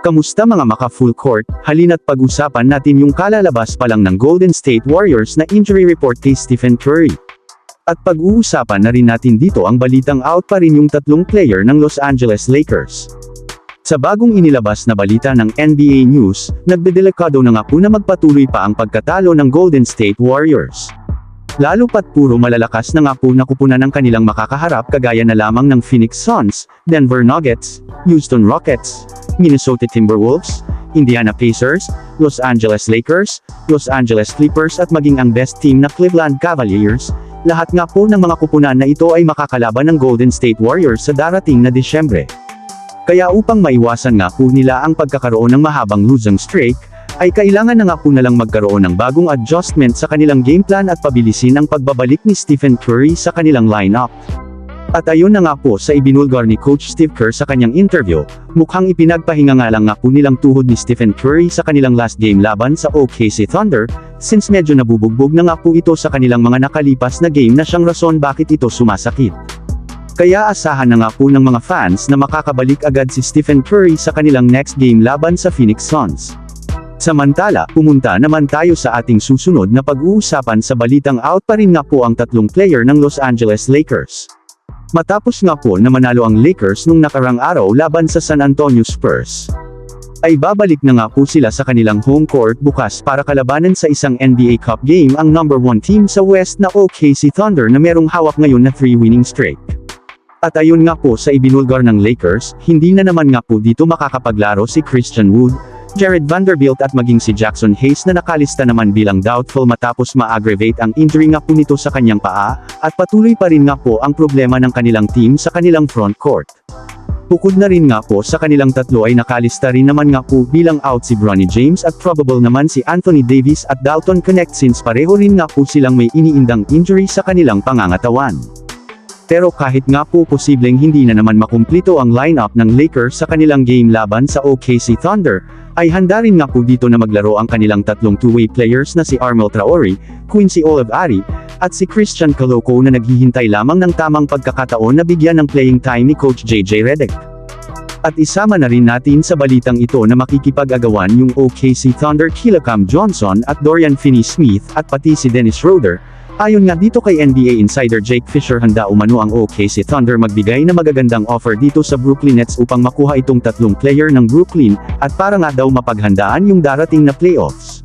Kamusta mga maka full court, halina't pag-usapan natin yung kalalabas pa lang ng Golden State Warriors na injury report kay Stephen Curry. At pag-uusapan na rin natin dito ang balitang out pa rin yung tatlong player ng Los Angeles Lakers. Sa bagong inilabas na balita ng NBA News, nagdedelikado na nga po na magpatuloy pa ang pagkatalo ng Golden State Warriors. Lalo pat puro malalakas na nga po nakupunan ng kanilang makakaharap kagaya na lamang ng Phoenix Suns, Denver Nuggets, Houston Rockets, Minnesota Timberwolves, Indiana Pacers, Los Angeles Lakers, Los Angeles Clippers at maging ang best team na Cleveland Cavaliers, lahat nga po ng mga kupunan na ito ay makakalaban ng Golden State Warriors sa darating na Disyembre. Kaya upang maiwasan nga po nila ang pagkakaroon ng mahabang losing streak, ay kailangan na nga po nalang magkaroon ng bagong adjustment sa kanilang game plan at pabilisin ang pagbabalik ni Stephen Curry sa kanilang lineup. At ayun na nga po sa ibinulgar ni Coach Steve Kerr sa kanyang interview, mukhang ipinagpahinga nga lang nga po nilang tuhod ni Stephen Curry sa kanilang last game laban sa OKC Thunder, since medyo nabubugbog na nga po ito sa kanilang mga nakalipas na game na siyang rason bakit ito sumasakit. Kaya asahan na nga po ng mga fans na makakabalik agad si Stephen Curry sa kanilang next game laban sa Phoenix Suns. Samantala, pumunta naman tayo sa ating susunod na pag-uusapan sa balitang out pa rin nga po ang tatlong player ng Los Angeles Lakers. Matapos nga po na manalo ang Lakers nung nakarang araw laban sa San Antonio Spurs. Ay babalik na nga po sila sa kanilang home court bukas para kalabanan sa isang NBA Cup game ang number 1 team sa West na OKC Thunder na merong hawak ngayon na 3 winning streak. At ayun nga po sa ibinulgar ng Lakers, hindi na naman nga po dito makakapaglaro si Christian Wood, Jared Vanderbilt at maging si Jackson Hayes na nakalista naman bilang doubtful matapos ma-aggravate ang injury nga po nito sa kanyang paa, at patuloy pa rin nga po ang problema ng kanilang team sa kanilang front court. Bukod na rin nga po sa kanilang tatlo ay nakalista rin naman nga po bilang out si Bronny James at probable naman si Anthony Davis at Dalton Connect since pareho rin nga po silang may iniindang injury sa kanilang pangangatawan. Pero kahit nga po posibleng hindi na naman makumplito ang lineup ng Lakers sa kanilang game laban sa OKC Thunder, ay handa rin nga po dito na maglaro ang kanilang tatlong two-way players na si Armel Traore, Quincy Olivari, at si Christian Coloco na naghihintay lamang ng tamang pagkakataon na bigyan ng playing time ni Coach JJ Redick. At isama na rin natin sa balitang ito na makikipag-agawan yung OKC Thunder Kilacam Johnson at Dorian Finney-Smith at pati si Dennis Schroeder, Ayon nga dito kay NBA insider Jake Fisher handa umano ang OKC Thunder magbigay na magagandang offer dito sa Brooklyn Nets upang makuha itong tatlong player ng Brooklyn, at para nga daw mapaghandaan yung darating na playoffs.